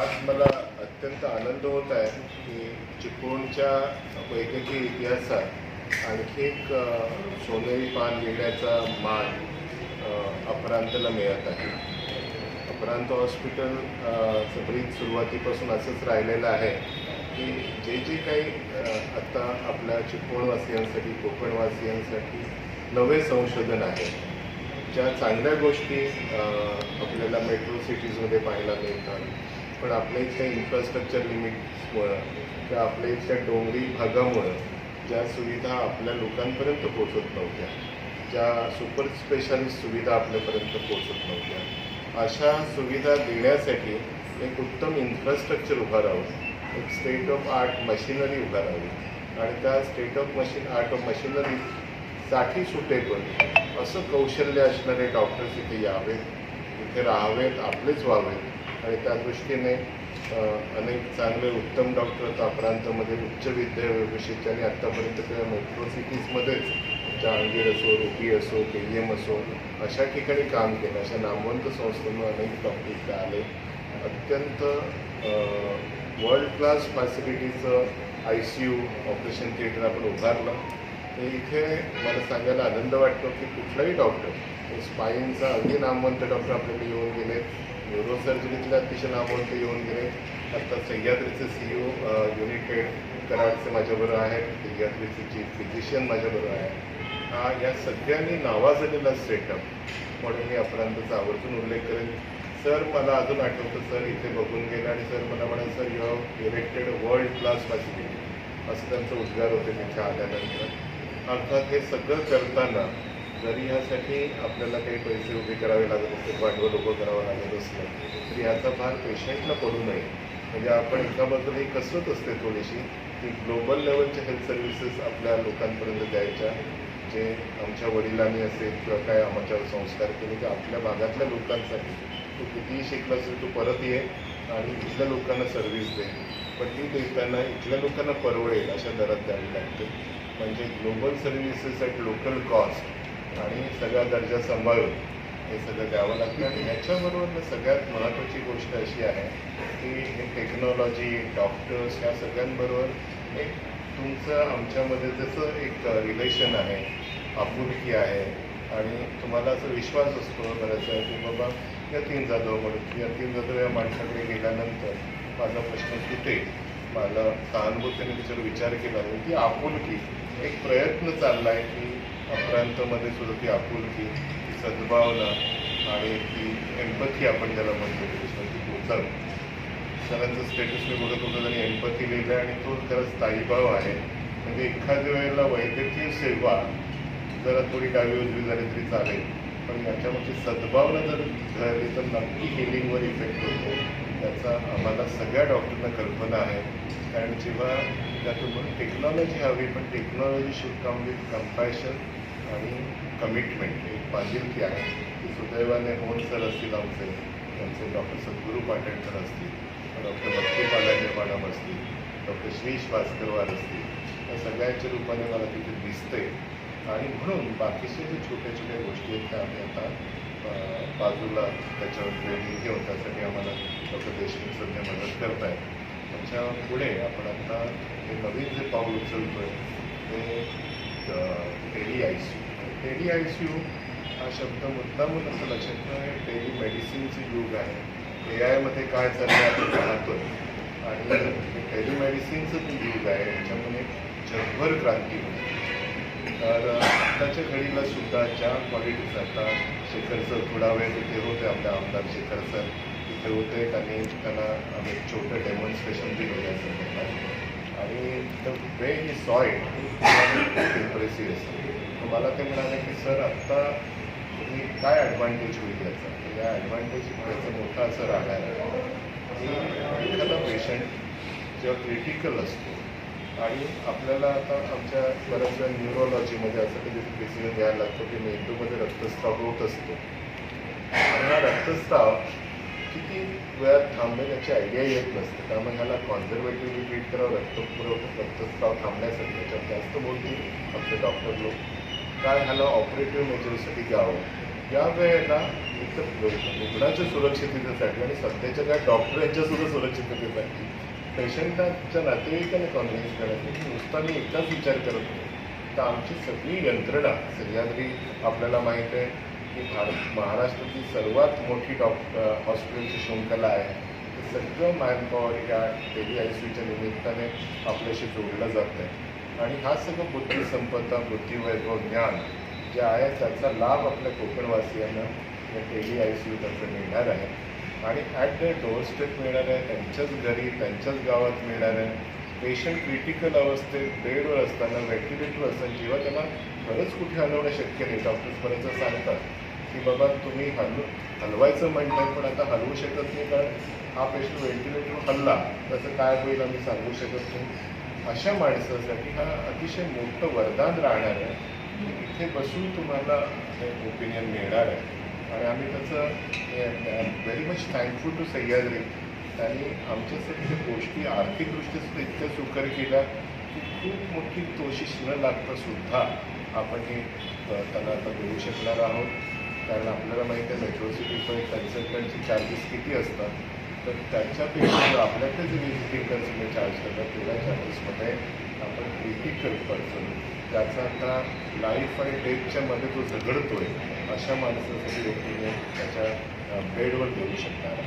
आज मला अत्यंत आनंद होत आहे की चिपळूणच्या वैद्यकीय इतिहासात आणखी एक सोनेरी पान लिहिण्याचा मान अपरांतला मिळत आहे. अपरांत हॉस्पिटल सगळीच सुरुवातीपासून असंच राहिलेलं आहे की जे जे काही आत्ता आपल्या चिपळूणवासियांसाठी कोकणवासियांसाठी नवे संशोधन आहे ज्या चांगल्या गोष्टी आपल्याला मेट्रो सिटीजमध्ये पाहायला मिळतात पण आपल्या इथल्या इन्फ्रास्ट्रक्चर लिमिट्समुळं किंवा आपल्या इथल्या डोंगरी भागामुळं ज्या सुविधा आपल्या लोकांपर्यंत पोचत नव्हत्या ज्या सुपर स्पेशालिस्ट सुविधा आपल्यापर्यंत पोचत नव्हत्या अशा सुविधा देण्यासाठी एक उत्तम इन्फ्रास्ट्रक्चर उभं राहून एक स्टेट ऑफ आर्ट मशिनरी उभा राहावी आणि त्या state of machine art of मशिनरीसाठी suitable असं कौशल्य असणारे डॉक्टर्स इथे यावेत इथे राहावेत आपलेच व्हावेत. आणि त्या दृष्टीने अनेक चांगले उत्तम डॉक्टर त्या प्रांतामध्ये उच्च विषयीचे आणि आत्तापर्यंत त्या मेट्रो सिटीजमध्येच जहांगीर असो रुपी असो के एम असो अशा ठिकाणी काम केलं. अशा नामवंत संस्थेमुळे अनेक डॉक्टर इथे आले. अत्यंत world class फॅसिलिटीचं I C U operation theatre आपण उभारलं. तर इथे मला सांगायला आनंद वाटतो की कुठलाही डॉक्टर स्पाईनचा अगदी नामवंत डॉक्टर आपल्याकडे येऊन गेले न्यूरोसर्जरीतले अतिशय नामवंत येऊन गेले. आता सह्याद्रीचे सी ओ युनिटेड कराडचे माझ्याबरोबर आहेत सह्याद्रीचे चीफ फिजिशियन माझ्याबरोबर आहे. हा या सगळ्यांनी नावाजलेला सेटअप म्हणून मी अपरांतचा आवर्जून उल्लेख करेन. सर मला अजून आठवतं सर इथे बघून गेलं आणि सर मला म्हणाल sir you have elected world class facility असं त्यांचं उद्गार होते तिथे आल्यानंतर. अर्थात हे सगळं करताना जरी यासाठी आपल्याला काही पैसे उभे करावे लागत असतील भांडवल उभं करावं लागत असलं तरी याचा भार पेशंटला पडू नये. म्हणजे आपण एकाबद्दल ही कसरत असते थोडीशी की ग्लोबल लेवलच्या हेल्थ सर्व्हिसेस आपल्या लोकांपर्यंत द्यायच्या. जे आमच्या वडिलांनी असेल किंवा काय आमच्यावर संस्कार केले की आपल्या भागातल्या लोकांसाठी. तू कितीही शिकला असेल तू परत ये आणि इथल्या लोकांना सर्व्हिस दे. पण ती देताना इथल्या लोकांना परवडेल अशा दरात द्यावी लागते. म्हणजे global services at local cost आणि सगळा दर्जा सांभाळून हे सगळं द्यावं लागतं. आणि ह्याच्याबरोबर सगळ्यात महत्त्वाची गोष्ट अशी आहे की हे टेक्नॉलॉजी डॉक्टर्स ह्या सगळ्यांबरोबर एक तुमचं आमच्यामध्ये जसं एक रिलेशन आहे आपुलकी आहे आणि तुम्हाला असं विश्वास असतो बऱ्याच की बाबा यतीन जाधव म्हणून यतीन जाधव या माणसाकडे गेल्यानंतर माझा प्रश्न सुटेल. मला सहानुभूतीने त्याच्यावर विचार केला की आपुलकी. एक प्रयत्न चालला आहे की अप्रांतामध्ये सुद्धा ती आपुलकी ती सद्भावना आणि ती एम्पथी आपण ज्याला म्हणतो ती पोचावी सरांचं स्टेटस मी बघत होतो त्यांनी एम्पथी लिहिलं आणि तो खरंच स्थायीभाव आहे. म्हणजे एखाद्या वेळेला वैद्यकीय सेवा जरा थोडी डावी उजवी झाली तरी चालेल पण याच्यामध्ये सद्भावना जर झाली तर नक्की हिलिंगवर इफेक्ट होतो. त्याचा आम्हाला सगळ्या डॉक्टरना कल्पना आहे. कारण जेव्हा त्यातून म्हणून टेक्नॉलॉजी हवी पण technology should come with compassion आणि कमिटमेंट एक बांधिलकी आहे. की सुदैवाने होन सर असतील आमचे त्यांचे डॉक्टर सद्गुरू पाटणकर असतील डॉक्टर भक्ती पालांडे मॅडम असतील डॉक्टर श्रीश भास्करवार असतील या सगळ्यांच्या रूपाने मला तिथे दिसते आणि म्हणून बाकीचे जे छोट्या छोट्या गोष्टी आहेत त्या आम्ही आता बाजूला त्याच्यावर ट्रेनिंग घेऊन त्यासाठी आम्हाला डॉक्टर देशमुख सध्या मदत करत आहेत त्याच्या पुढे आपण आता हे नवीन जे पाऊल उचलतोय ते tele I C U tele I C U हा शब्द मुद्दामून असं लक्षात ठेवा टेली मेडिसिनचं युग आहे. ए आयमध्ये काय चाललं आपण पाहतो आणि हे टेलिमेडिसिनचं जे युग आहे याच्यामध्ये जगभर क्रांती होते. तर आत्ताच्या घडीला सुद्धा ज्या क्वालिटीज आता शेखर सर थोडा वेळ तिथे होते आपल्या आमदार शेखर सर तिथे होते आणि त्यांना आम्ही एक छोटं डेमॉन्स्ट्रेशन दिलं या संदर्भात आणि the way he saw it impressive असतं मला ते म्हणाले की सर आत्ता तुम्ही काय ॲडव्हान्टेज होईल याचा? या ॲडव्हान्टेज याचं मोठा असं राहणार आहे की एखादा पेशंट जेव्हा क्रिटिकल असतो आणि आपल्याला आता आमच्या बऱ्याचशा न्यूरोलॉजीमध्ये असं कधी डिसिजन घ्यायला लागतो की मेंदूमध्ये रक्तस्राव होत असतो. आणि हा रक्तस्राव किती वेळात थांबेल याची आयडिया येत नसते. त्यामुळे ह्याला कॉन्झर्वेटिव्हली ट्रीट करावं रक्तपुरवठा रक्तस्राव थांबण्यासाठी त्याच्यात जास्त बोलतील आपले डॉक्टर लोक. काय ह्याला ऑपरेटिव्ह मेजरसाठी घ्यावं या वेळेला एक रुग्णाच्या सुरक्षिततेसाठी आणि सध्याच्या काय डॉक्टरांच्या सुद्धा सुरक्षिततेसाठी पेशंटाच्या नातेवाईकांना कॉन्व्हिन्स करायचं नुसता मी एकदाच विचार करत होतो तर आमची सगळी यंत्रणा सह्याद्री आपल्याला माहीत आहे. ही भारत महाराष्ट्रातील सर्वात मोठी डॉक्टर हॉस्पिटलची शृंखला आहे. ते सगळं मॅनपॉवर या टेली आय सी यूच्या निमित्ताने आपल्याशी जोडलं जात आहे आणि हा सगळं बुद्धिसंपदा बुद्धिवैभव ज्ञान जे आहे त्याचा लाभ आपल्या कोकणवासियांना या टेली आय सी यूतर्फे मिळणार आहे. आणि ॲट द डोअर स्टेप मिळणार आहे त्यांच्याच घरी त्यांच्याच गावात मिळणार आहे. पेशंट क्रिटिकल अवस्थेत बेडवर असताना व्हेंटिलेटर असताना जेव्हा त्यांना खरंच कुठे हलवणं शक्य नाही डॉक्टर्सपर्यंत सांगतात की बाबा तुम्ही हलव हलवायचं म्हणताय पण आता हलवू शकत नाही कारण हा पेशंट व्हेंटिलेटर हल्ला. त्याचं काय होईल आम्ही सांगू शकत नाही. अशा माणसासाठी हा अतिशय मोठं वरदान राहणार आहे. की इथे बसून तुम्हाला ओपिनियन मिळणार आहे. आणि आम्ही त्याचं very much thankful to Sahyadri त्यांनी आमच्यासाठी त्या गोष्टी आर्थिकदृष्ट्या सुद्धा इतक्या सुकर केल्या की खूप मोठी तोशिश न लागता सुद्धा आपण हे त्यांना आता देऊ शकणार आहोत. कारण आपल्याला माहिती आहे मेट्रो सिटीचं कन्सल्टंटचे चार्जेस किती असतात. तर त्याच्यापेक्षा जर आपल्याकडे जे विजिटिंग कन्सल्टंट चार्ज करतात तेवढ्या चार्जेसमध्ये आपण क्रिटिकल पर्सन त्याचा आता लाईफ आणि डेथच्या मध्ये तो झगडतोय अशा माणसासाठी व्यक्तीने त्याच्या बेडवर देऊ शकणार